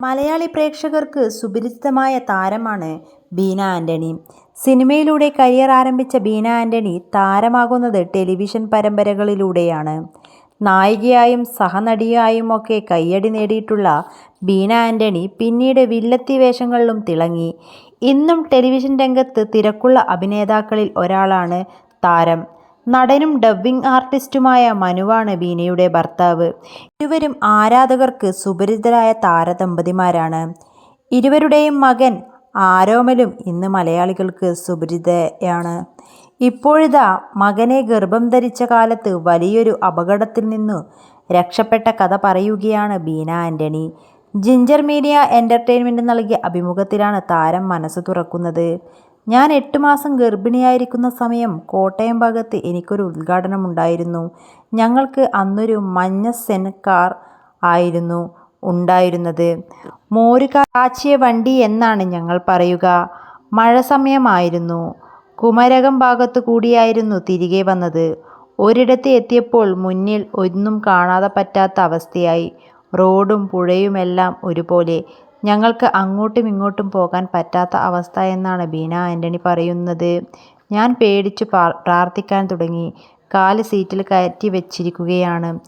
മലയാളി പ്രേക്ഷകർക്ക് സുപരിചിതമായ താരമാണ് ബീന ആന്റണി. സിനിമയിലൂടെ കരിയർ ആരംഭിച്ച ബീന ആന്റണി താരമാകുന്നത് ടെലിവിഷൻ പരമ്പരകളിലൂടെയാണ്. നായികയായും സഹനടിയായും ഒക്കെ കയ്യടി നേടിയിട്ടുള്ള ബീന ആന്റണി പിന്നീട് വില്ലത്തി വേഷങ്ങളിലും തിളങ്ങി. ഇന്നും ടെലിവിഷൻ രംഗത്ത് തിരക്കുള്ള അഭിനേതാക്കളിൽ ഒരാളാണ് താരം. നടനും ഡബ്ബിംഗ് ആർട്ടിസ്റ്റുമായ മനുവാണ് ബീനയുടെ ഭർത്താവ്. ഇരുവരും ആരാധകർക്ക് സുപരിചിതരായ താരദമ്പതിമാരാണ്. ഇരുവരുടെയും മകൻ ആരോമലും ഇന്ന് മലയാളികൾക്ക് സുപരിചിതയാണ്. ഇപ്പോഴിതാ മകനെ ഗർഭം ധരിച്ച കാലത്ത് വലിയൊരു അപകടത്തിൽ നിന്നു രക്ഷപ്പെട്ട കഥ പറയുകയാണ് Beena Antony Ginger Media Entertainment നൽകിയ അഭിമുഖത്തിലാണ് താരം മനസ്സ് തുറക്കുന്നത്. ഞാൻ എട്ട് മാസം ഗർഭിണിയായിരിക്കുന്ന സമയം കോട്ടയം ഭാഗത്ത് എനിക്കൊരു ഉദ്ഘാടനമുണ്ടായിരുന്നു. ഞങ്ങൾക്ക് അന്നൊരു മഞ്ഞ സെൻ കാർ ആയിരുന്നു ഉണ്ടായിരുന്നത്. മോര് കാച്ചിയ വണ്ടി എന്നാണ് ഞങ്ങൾ പറയുക. മഴ സമയമായിരുന്നു. കുമരകം ഭാഗത്ത് കൂടിയായിരുന്നു തിരികെ വന്നത്. ഒരിടത്ത് എത്തിയപ്പോൾ മുന്നിൽ ഒന്നും കാണാതെ പറ്റാത്ത അവസ്ഥയായി. റോഡും പുഴയുമെല്ലാം ഒരുപോലെ. ഞങ്ങൾക്ക് അങ്ങോട്ടും ഇങ്ങോട്ടും പോകാൻ പറ്റാത്ത അവസ്ഥ എന്നാണ് ബീന ആന്റണി പറയുന്നത്. ഞാൻ പേടിച്ച് പ്രാർത്ഥിക്കാൻ തുടങ്ങി. കാൽ സീറ്റിൽ കയറ്റി വെച്ചിരിക്കുകയാണ്.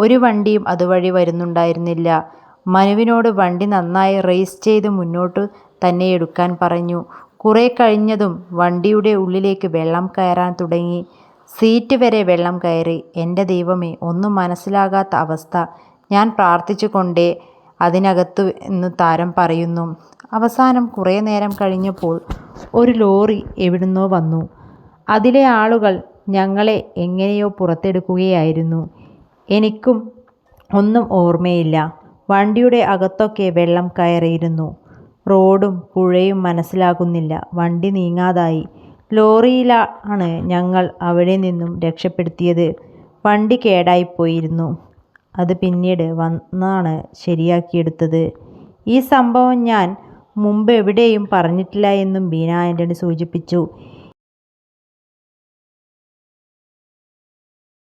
ഒരു വണ്ടിയും അതുവഴി വരുന്നുണ്ടായിരുന്നില്ല. മനുവിനോട് വണ്ടി നന്നായി റേസ് ചെയ്ത് മുന്നോട്ട് തന്നെ എടുക്കാൻ പറഞ്ഞു. കുറേ കഴിഞ്ഞതും വണ്ടിയുടെ ഉള്ളിലേക്ക് വെള്ളം കയറാൻ തുടങ്ങി. സീറ്റ് വരെ വെള്ളം കയറി. എന്റെ ദൈവമേ ഒന്നും മനസ്സിലാകാത്ത അവസ്ഥ. ഞാൻ പ്രാർത്ഥിച്ചു കൊണ്ടേ അതിനകത്തു എന്ന് താരം പറയുന്നു. അവസാനം കുറേ നേരം കഴിഞ്ഞപ്പോൾ ഒരു ലോറി എവിടുന്നോ വന്നു. അതിലെ ആളുകൾ ഞങ്ങളെ എങ്ങനെയോ പുറത്തെടുക്കുകയായിരുന്നു. എനിക്കും ഒന്നും ഓർമ്മയില്ല വണ്ടിയുടെ അകത്തൊക്കെ വെള്ളം കയറിയിരുന്നു. റോഡും പുഴയും മനസ്സിലാകുന്നില്ല. വണ്ടി നീങ്ങാതായി. ലോറിയിലാണ് ഞങ്ങൾ അവിടെ നിന്നും രക്ഷപ്പെടുത്തിയത്. വണ്ടി കേടായിപ്പോയിരുന്നു. അത് പിന്നീട് വന്നാണ് ശരിയാക്കിയെടുത്തത്. ഈ സംഭവം ഞാൻ മുമ്പെവിടെയും പറഞ്ഞിട്ടില്ല എന്നും ബീന ആന്റണി സൂചിപ്പിച്ചു.